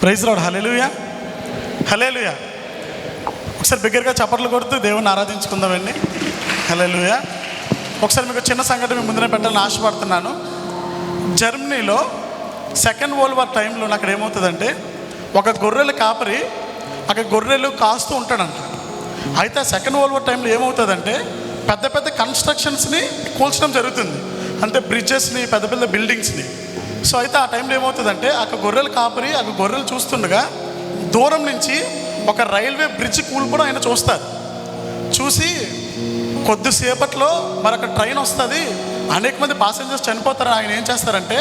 Praise రాడు hallelujah hallelujah ఒకసారి బిగ్గరగా చప్పట్లు కొడుతూ దేవుని ఆరాధించుకుందామండి హలేలుయా ఒకసారి మీకు చిన్న సంఘటన మీ ముందునే పెట్టాలని ఆశపడుతున్నాను. జర్మనీలో సెకండ్ వరల్డ్ వార్ టైంలో అక్కడ ఏమవుతుందంటే ఒక గొర్రెలు కాపరి అక్కడ గొర్రెలు కాస్తూ ఉంటాడంట. అయితే సెకండ్ వరల్డ్ వార్ టైంలో ఏమవుతుందంటే పెద్ద పెద్ద కన్స్ట్రక్షన్స్ని కూల్చడం జరుగుతుంది. అంటే బ్రిడ్జెస్ని పెద్ద పెద్ద బిల్డింగ్స్ని సో అయితే ఆ టైంలో ఏమవుతుందంటే అక్కడ గొర్రెలు కాపరి అక్కడ గొర్రెలు చూస్తుండగా దూరం నుంచి ఒక రైల్వే బ్రిడ్జ్ కూలిపోవడం ఆయన చూస్తారు. చూసి కొద్దిసేపట్లో మరొక ట్రైన్ వస్తుంది. అనేక మంది పాసెంజర్స్ చనిపోతారు. ఆయన ఏం చేస్తారంటే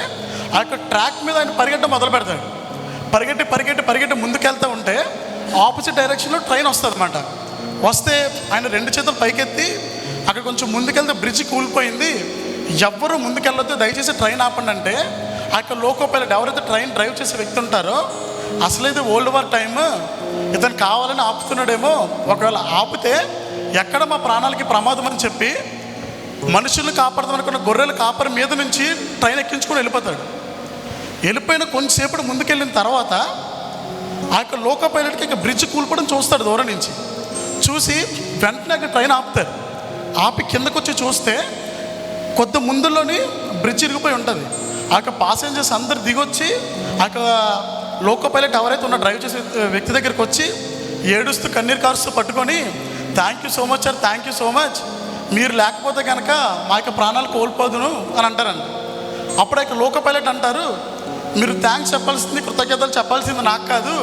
ఆ యొక్క ట్రాక్ మీద ఆయన పరిగెట్టడం మొదలు పెడతాడు. పరిగెట్టి పరిగెట్టి పరిగెట్టి ముందుకెళ్తూ ఉంటే ఆపోజిట్ డైరెక్షన్లో ట్రైన్ వస్తుంది అనమాట వస్తే ఆయన రెండు చేతులు పైకెత్తి అక్కడ కొంచెం ముందుకెళ్తే బ్రిడ్జ్ కూలిపోయింది. ఎవ్వరూ ముందుకెళ్ళొద్దు. దయచేసి ట్రైన్ ఆపండి అంటే ఆ యొక్క లోకో పైలట్ ఎవరైతే ట్రైన్ డ్రైవ్ చేసే వ్యక్తి ఉంటారో అసలు ఇది ఓల్డ్ వార్ టైమ్ ఇతను కావాలని ఆపుతున్నాడేమో ఒకవేళ ఆపితే ఎక్కడ మా ప్రాణాలకి ప్రమాదం అని చెప్పి మనుషుల్ని కాపాడదాం అనుకున్న గొర్రెలు కాపరి మీద నుంచి ట్రైన్ ఎక్కించుకొని వెళ్ళిపోతాడు. వెళ్ళిపోయిన కొంచెంసేపటి ముందుకెళ్ళిన తర్వాత ఆ యొక్క లోకో పైలట్కి ఇక బ్రిడ్జ్ కూల్పడం చూస్తాడు దూరం నుంచి. చూసి వెంటనే అక్కడ ట్రైన్ ఆపుతారు. ఆపి కిందకు వచ్చి చూస్తే కొద్ది ముందులోని బ్రిడ్జ్ ఇరిగిపోయి ఉంటుంది. ఆ యొక్క పాసెంజర్స్ అందరు దిగొచ్చి అక్కడ యొక్క లోకో పైలట్ ఎవరైతే ఉన్న డ్రైవ్ చేసే వ్యక్తి దగ్గరికి వచ్చి ఏడుస్తూ కన్నీరు కారుస్తూ పట్టుకొని thank you so much sir thank you so much మీరు లేకపోతే కనుక మా యొక్క ప్రాణాలు కోల్పోదును అని అంటారండి. అప్పుడు ఇక్కడ యొక్క లోకో పైలట్ అంటారు మీరు థ్యాంక్స్ చెప్పాల్సింది కృతజ్ఞతలు చెప్పాల్సింది నాకు కాదు.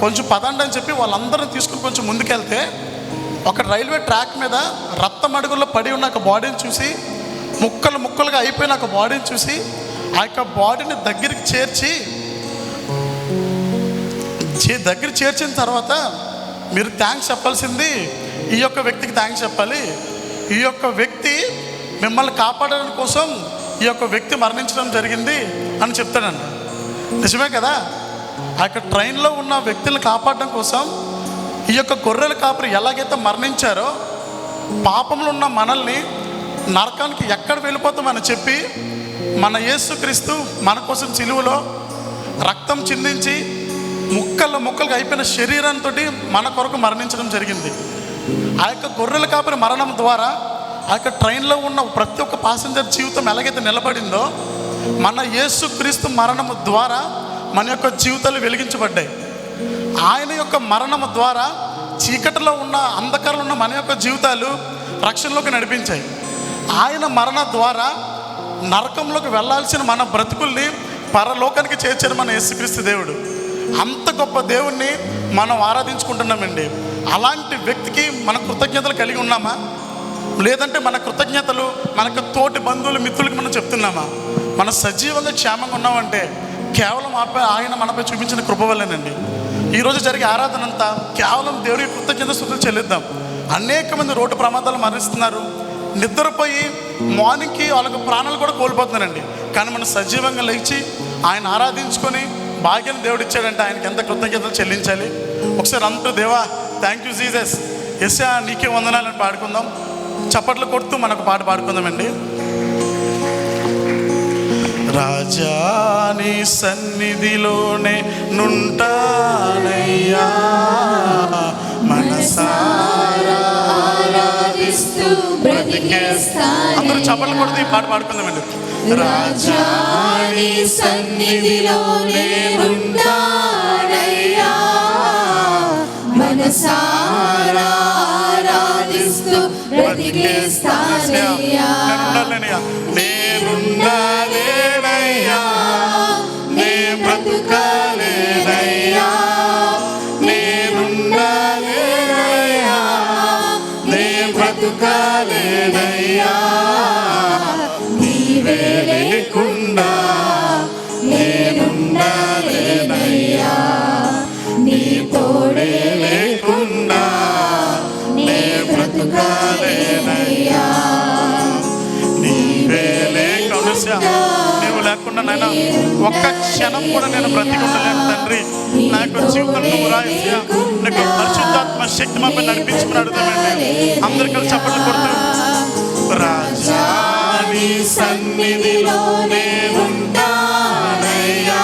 కొంచెం పదండి అని చెప్పి వాళ్ళందరిని తీసుకుని కొంచెం ముందుకెళ్తే ఒక రైల్వే ట్రాక్ మీద రక్తం అడుగుల్లో పడి ఉన్న ఒక బాడీని చూసి ముక్కలు ముక్కలుగా అయిపోయిన ఒక బాడీని చూసి ఆ యొక్క బాడీని దగ్గరికి చేర్చి చే దగ్గర చేర్చిన తర్వాత మీరు థ్యాంక్స్ చెప్పాల్సింది ఈ యొక్క వ్యక్తికి థ్యాంక్స్ చెప్పాలి. ఈ యొక్క వ్యక్తి మిమ్మల్ని కాపాడడం కోసం ఈ యొక్క వ్యక్తి మరణించడం జరిగింది అని చెప్తాడండి. నిజమే కదా? ఆ యొక్క ట్రైన్లో ఉన్న వ్యక్తులను కాపాడడం కోసం ఈ యొక్క గొర్రెల కాపరి ఎలాగైతే మరణించారో పాపంలో ఉన్న మనల్ని నరకానికి ఎక్కడ వెళ్ళిపోతామని చెప్పి మన యేసుక్రీస్తు మన కోసం సిలువలో రక్తం చిందించి ముక్కల ముక్కలుగా అయిపోయిన శరీరంతో మన కొరకు మరణించడం జరిగింది. ఆ యొక్క గొర్రెల కాపరి మరణం ద్వారా ఆ యొక్క ట్రైన్లో ఉన్న ప్రతి ఒక్క పాసెంజర్ జీవితం ఎలాగైతే నిలబడిందో మన యేసుక్రీస్తు మరణం ద్వారా మన యొక్క జీవితాలు వెలిగించబడ్డాయి. ఆయన యొక్క మరణం ద్వారా చీకటిలో ఉన్న అంధకారంలో ఉన్న మన యొక్క జీవితాలు రక్షణలోకి నడిపించాయి. ఆయన మరణ ద్వారా నరకంలోకి వెళ్ళాల్సిన మన బ్రతుకుల్ని పరలోకానికి చేర్చారు మన యేసుక్రీస్తు దేవుడు. అంత గొప్ప దేవుణ్ణి మనం ఆరాధించుకుంటున్నామండి. అలాంటి వ్యక్తికి మన కృతజ్ఞతలు కలిగి ఉన్నామా? లేదంటే మన కృతజ్ఞతలు మనకు తోటి బంధువులు మిత్రులకి మనం చెప్తున్నామా? మన సజీవంగా క్షేమంగా ఉన్నామంటే కేవలం ఆపై ఆయన మనపై చూపించిన కృప వల్లేనండి. ఈరోజు జరిగే ఆరాధన అంతా కేవలం దేవుడికి కృతజ్ఞత స్థుతులు చెల్లిద్దాం. అనేక మంది రోడ్డు ప్రమాదాలు మరణిస్తున్నారు. నిద్రపోయి మార్నింగ్కి వాళ్ళకు ప్రాణాలు కూడా కోల్పోతున్నారండి. కానీ మనం సజీవంగా లేచి ఆయన ఆరాధించుకొని భాగ్యం దేవుడు ఇచ్చాడంటే ఆయనకి ఎంత కృతజ్ఞతలు చెల్లించాలి. ఒకసారి అంటూ దేవా థ్యాంక్ యూ జీజస్ ఎస్యా నీకే వందనాలని పాడుకుందాం. చప్పట్లు కొడుతూ మనకు పాట పాడుకుందామండి. రాజాని సన్నిధిలోనే నుంటానయ్యా. మనసారా ఆరాధిస్తూ బ్రతికేస్తానే. అందరూ చప్పట్లు కొడుతూ ఈ పాట పాడుకుందామండి రాజాని సన్నిధిలోనే ఉంటానయ్యా. మనసారా ఆరాధిస్తూ బ్రతికేస్తానయ్యా నేనుండాలేనయ్యా. నే బ్రతుకాలేనయ్యా బ్రతుకాలేనయ్యా నీవే లేకుండా నేనుండాలేనయ్యా. నీ తోడే లేకుండా నే బ్రతుకాలేనయ్యా. నీవే లేకుండా నీవు లేకుండా నాయన ఒక్క క్షణం కూడా నేను బ్రతికి ఉండలేను తండ్రి నాకు జీవితం నువ్వు రాయస్యా నీకు శక్తి మమ్మల్ని నడిపించుకుని అడుగుతామండి అందరు కలిసి చప్పట్లు కొడుతూ. రాజాని సన్నిధిలోనే ఉంటానయ్యా.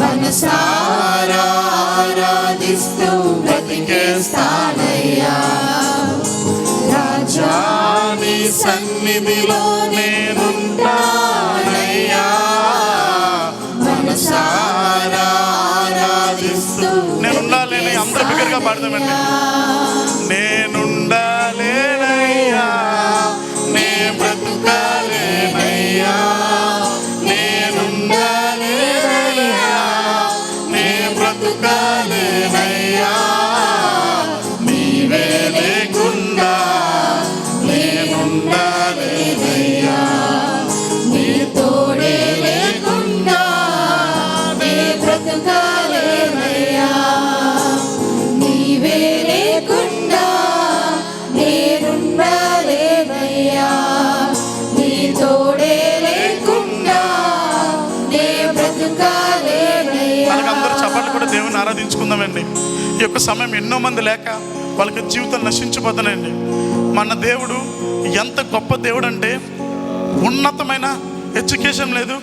మనసారా ఆరాధిస్తూ బ్రతికేస్తానయ్యా రాజా నీ సన్నిధిలో నేనుంటానయ్యా అందరూ బిగ్గరగా చప్పట్లు కూడా దేవుని ఆరాధించుకుందామండి. ఈ యొక్క సమయం ఎన్నో మంది లేక వాళ్ళకి జీవితం నశించిపోతున్నాయండి. మన దేవుడు ఎంత గొప్ప దేవుడు అంటే ఉన్నతమైన ఎడ్యుకేషన్ లేదు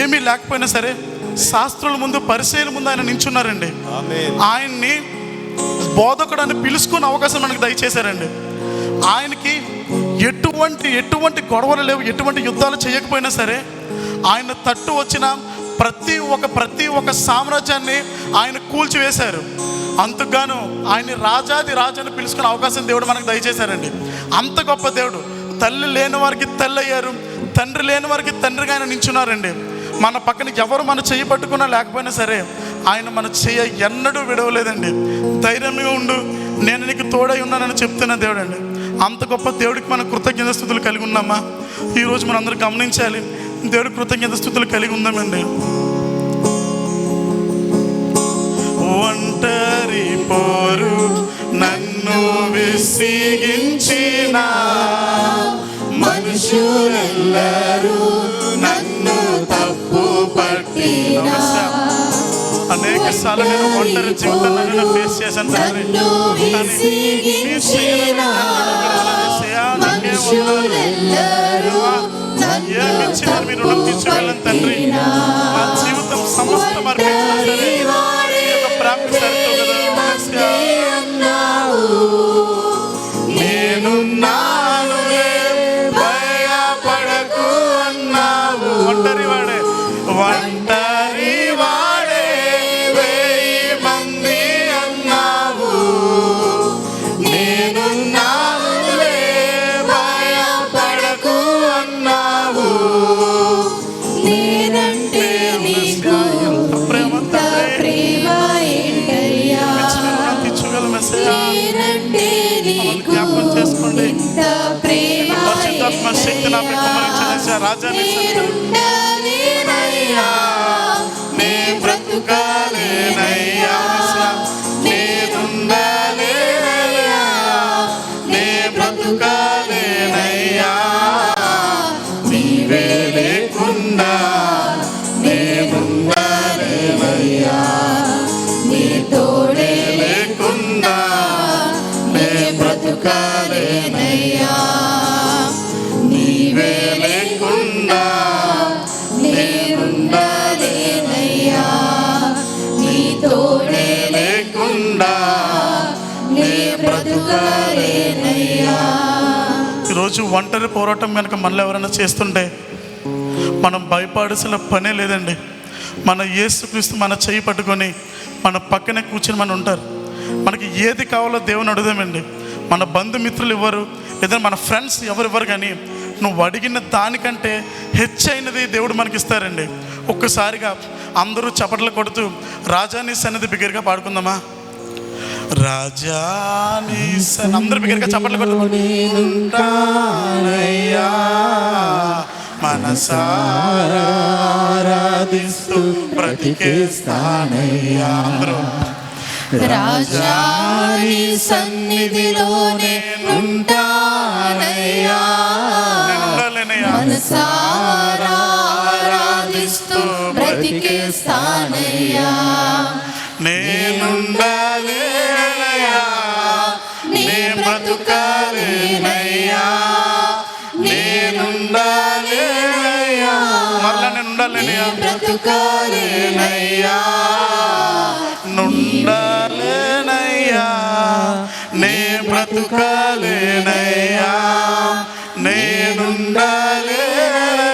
ఏమీ లేకపోయినా సరే శాస్త్రుల ముందు పరిశీలన ముందు ఆయన నించున్నారండి. ఆయన్ని బోధకుడు అని పిలుచుకునే అవకాశం మనకు దయచేశారండి. ఆయనకి ఎటువంటి ఎటువంటి గొడవలు లేవు ఎటువంటి యుద్ధాలు చేయకపోయినా సరే ఆయన తట్టు వచ్చిన ప్రతి ఒక్క ప్రతి ఒక్క సామ్రాజ్యాన్ని ఆయన కూల్చివేశారు. అంతగాను ఆయన్ని రాజాది రాజాని పిలుచుకునే అవకాశం దేవుడు మనకు దయచేశారండి. అంత గొప్ప దేవుడు. తల్లి లేని వారికి తల్లి అయ్యారు. తండ్రి లేని వారికి తండ్రిగా ఆయన నించున్నారండి. మన పక్కన ఎవరు మన చేయి పట్టుకున్నా లేకపోయినా సరే ఆయన మన చేయ ఎన్నడూ విడవలేదండి. ధైర్యంగా ఉండు. నేను నీకు తోడై ఉన్నానని చెప్తున్న దేవుడు అండి అంత గొప్ప దేవుడికి మన కృతజ్ఞత స్థుతులు కలిగి ఉన్నామా? ఈరోజు మనందరూ గమనించాలి. దేవుడి కృతజ్ఞత స్థుతులు కలిగి ఉందామండి ఒంటరి పోరు నన్ను విసిగించిన మనుషులెల్లరూ నన్ను తప్పు పట్టిన అనేక సార్లు నేను ఒంటరి నేను ఫేస్ చేశాను ఏమిచ్చిన మీ రుణం తండ్రి? నా జీవితం సమస్తం అర్పించిన కుమ్మరించిన యేసయ్యా, రాజాని నేనుండాలేనయ్యా నే లేకుండా నేనుండాలేనయ్యా నీ తోడే లేకుండా నీ ఈరోజు ఒంటరి పోరాటం కనుక మనలో ఎవరైనా చేస్తుంటే మనం భయపడాల్సిన పనే లేదండి. మన యేసుక్రీస్తు మన చేయి పట్టుకొని మన పక్కనే కూర్చొని మన ఉంటారు. మనకి ఏది కావాలో దేవుని అడుగుదామండి. మన బంధుమిత్రులు ఇవ్వరు లేదా మన ఫ్రెండ్స్ ఎవరు ఇవ్వరు కానీ నువ్వు అడిగిన దానికంటే హెచ్చైనది దేవుడు మనకి ఇస్తారండి ఒక్కసారిగా అందరూ చప్పట్లు కొడుతూ రాజాని సన్నిధి బిగ్గరగా పాడుకుందామా? రాజాని సన్ అందరూ బిగ్గరగా చప్పట్లు కొడుతూ ఉంటానయ్యా మనసారాధిస్తూ బ్రతికేస్తానయ్యా అందరూ రాజాని సన్నిధిలోనే ఉంటానయ్యా. చేస్తానయ్యా నేనుండాలేనయ్యా. నే బ్రతుకాలేనయ్యా. నేనుండాలేనయ్యా. మరల నిండాలేనయ్యా. బ్రతుకాలేనయ్యా. నుండాలేనయ్యా. నే బ్రతుకాలేనయ్యా. నేనుండాలేనయ్యా.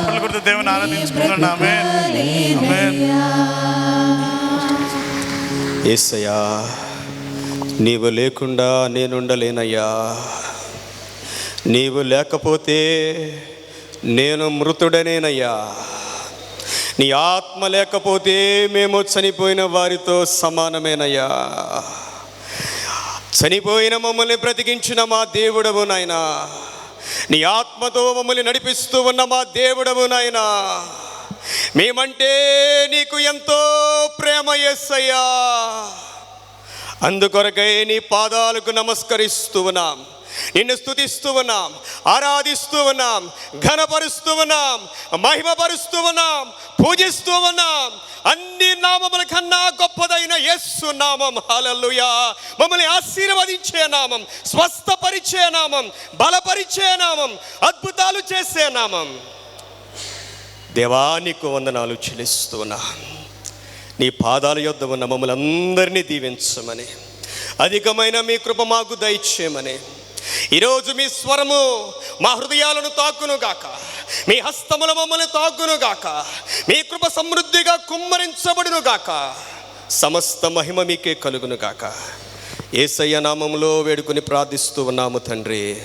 చప్పట్లు కొడితే దేవుని ఆరాధించుకుంటున్నాం ఏసయ్యా నీవు లేకుండా నేనుండలేనయ్యా. నీవు లేకపోతే నేను మృతుడనేనయ్యా. నీ ఆత్మ లేకపోతే మేము చనిపోయిన వారితో సమానమేనయ్యా. చనిపోయిన మమ్మల్ని బ్రతికించిన మా దేవుడవు నాయనా. నీ ఆత్మతో మమ్మల్ని నడిపిస్తూ ఉన్న మా దేవుడవు నాయనా. మేమంటే నీకు ఎంతో ప్రేమ ఎస్సయ్యా అందుకొరకై నీ పాదాలకు నమస్కరిస్తూ ఉన్నాం. నిన్ను స్థుతిస్తూ ఉన్నాం ఆరాధిస్తూ ఉన్నాం ఘనపరుస్తూ ఉన్నాం మహిమపరుస్తూ ఉన్నాం పూజిస్తూ ఉన్నాం. అన్ని నామముల కన్నా గొప్పదైన యస్సు నామం. హల్లెలూయా. మమ్మల్ని ఆశీర్వదించే నామం స్వస్థపరిచే నామం బలపరిచే నామం అద్భుతాలు చేసే నామం. దేవానికి వందనాలు చెల్లిస్తున్నా నీ పాదాల యొద్ద ఉన్న మమ్మల్ని అందరినీ దీవించమని అధికమైన మీ కృప మాకు దయచేయమని ఈరోజు మీ స్వరము మా హృదయాలను తాకును గాక మీ హస్తముల మమ్మల్ని తాకును గాక మీ కృప సమృద్ధిగా కుమ్మరించబడును గాక సమస్త మహిమ మీకే కలుగును గాక ఏసయ్య నామంలో వేడుకొని ప్రార్థిస్తూ ఉన్నాము తండ్రి.